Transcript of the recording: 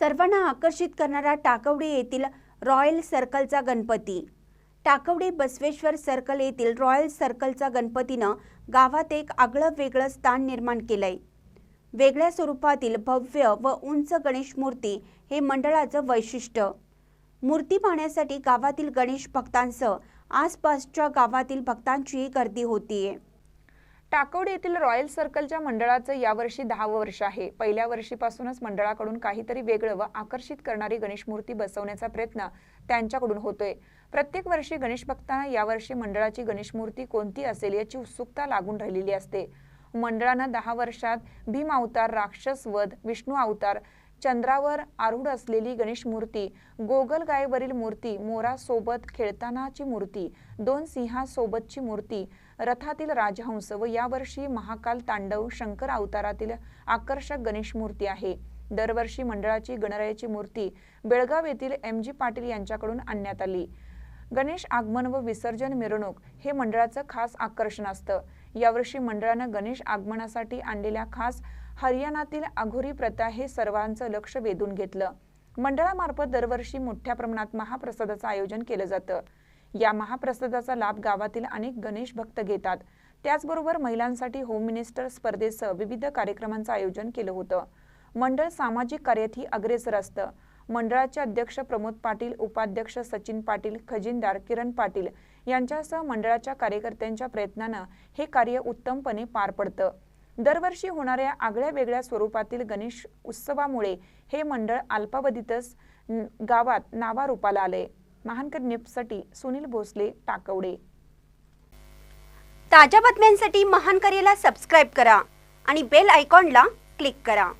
सर्वांना आकर्षित करणारा टाकवडे येथील रॉयल सर्कलचा गणपती. टाकवडे बसवेश्वर सर्कल येथील रॉयल सर्कलचा गणपतीनं गावात एक आगळं वेगळं स्थान निर्माण केलंय. वेगळ्या स्वरूपातील भव्य व उंच गणेश मूर्ती हे मंडळाचं वैशिष्ट्य. मूर्ती पाहण्यासाठी गावातील गणेश भक्तांसह आसपासच्या गावातील भक्तांचीही गर्दी होतीये. टाकवडे येथील रॉयल सर्कलच्या मंडळाचं यावर्षी दहावं वर्ष आहे. पहिल्या वर्षीपासूनच मंडळाकडून काहीतरी वेगळं व आकर्षित करणारी गणेश मूर्ती बसवण्याचा प्रयत्न त्यांच्याकडून होतोय. प्रत्येक वर्षी गणेश भक्तांना यावर्षी मंडळाची गणेश मूर्ती कोणती असेल याची उत्सुकता लागून राहिलेली असते. मंडळानं दहा वर्षात भीम अवतार राक्षस वध विष्णू अवतार चंद्रावर आरूढ असलेली गणेश मूर्ती गोगलगायेवरील मूर्ती मोरासोबत खेळतानाची मूर्ती दोन सिंहासोबतची मूर्ती रथातील राजहंस व यावर्षी महाकाल तांडव शंकर अवतारातील आकर्षक गणेश मूर्ती आहे. दरवर्षी मंडळाची गणरायाची मूर्ती बेळगाव येथील एम जी पाटील यांच्याकडून आणण्यात आली. गणेश आगमन व विसर्जन मिरवणूक हे मंडळाचं खास आकर्षण असतं. यावर्षी मंडळानं गणेश आगमनासाठी आणलेल्या खास हरियाणातील अघोरी प्रथा हे सर्वांचं लक्ष वेधून घेतलं. मंडळामार्फत दरवर्षी मोठ्या प्रमाणात महाप्रसादाचं आयोजन केलं जातं. या महाप्रसादाचा लाभ गावातील अनेक गणेश भक्त घेतात. त्याचबरोबर महिलांसाठी होम मिनिस्टर स्पर्धेसह विविध कार्यक्रमांचं आयोजन केलं होतं. मंडळ सामाजिक कार्यातही अग्रेसर असतं. मंडळाचे अध्यक्ष प्रमोद पाटील उपाध्यक्ष सचिन पाटील खजिनदार किरण पाटील यांच्यासह मंडळाच्या कार्यकर्त्यांच्या प्रयत्नानं हे कार्य उत्तमपणे पार पडतं. दरवर्षी होणाऱ्या आगळ्या वेगळ्या स्वरूपातील गणेश उत्सवामुळे हे मंडळ अल्पावधीतच गावात नावारूपाला आले महानकर न्यूजसाठी सुनील भोसले टाकवडे. ताज्या बातम्यांसाठी महानकरेला सबस्क्राईब करा आणि बेल आयकॉनला क्लिक करा.